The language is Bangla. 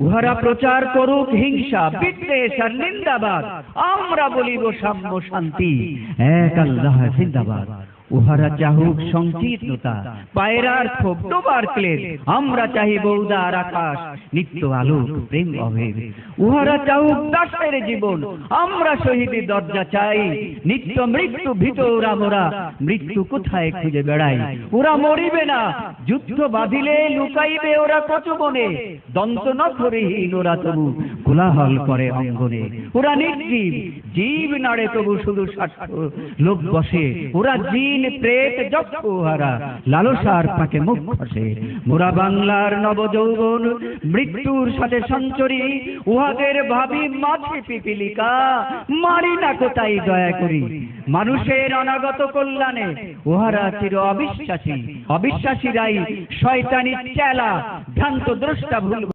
উহারা প্রচার করুক হিংসা, বিদ্বেষ আর নিন্দাবাদ। আমরা বলিব সাম্য শান্তি। এক আল্লাহ জিন্দাবাদ। উহারা চাহুক সংকীর্ণতা। পায়রার ক্ষোভ ডোবার ক্লেদ। আমরা চাহি বৌদার আকাশ, নিত্য আলোক, প্রেম অভেদ। উহারা চাহুক দাসের জীবন। আমরা শহীদের দরজা চাই। নিত্য মৃত্যু ভীত ওরা মোরা মৃত্যু কোথায় খুঁজে বেড়াই? ওরা মরিবে না। যুদ্ধ বাঁধিলে লুকাইবে ওরা কত বনে দন্ত নথরিহীন ওরা তবু কোলাহল করে অঙ্গনে। ওরা নির্জীব, জীব নাড়ে তবু শুধু স্বার্থ। লোক বসে, ওরা জিন, প্রেত যক্ষ হারা লালসার পাকে মুখ খসে। মোরা বাংলার নবযৌবন, মৃত্যুর সাথে সঞ্চরি। উহাদের ভাবি মাছে পিপিলিকা, মারি না কোথায় দয়া করি। মানুষের অনাগত কল্যাণে উহারা চির অবিশ্বাসী। অবিশ্বাসীরাই শয়তানি চেলা, ভ্রান্ত দ্রষ্টা ভুল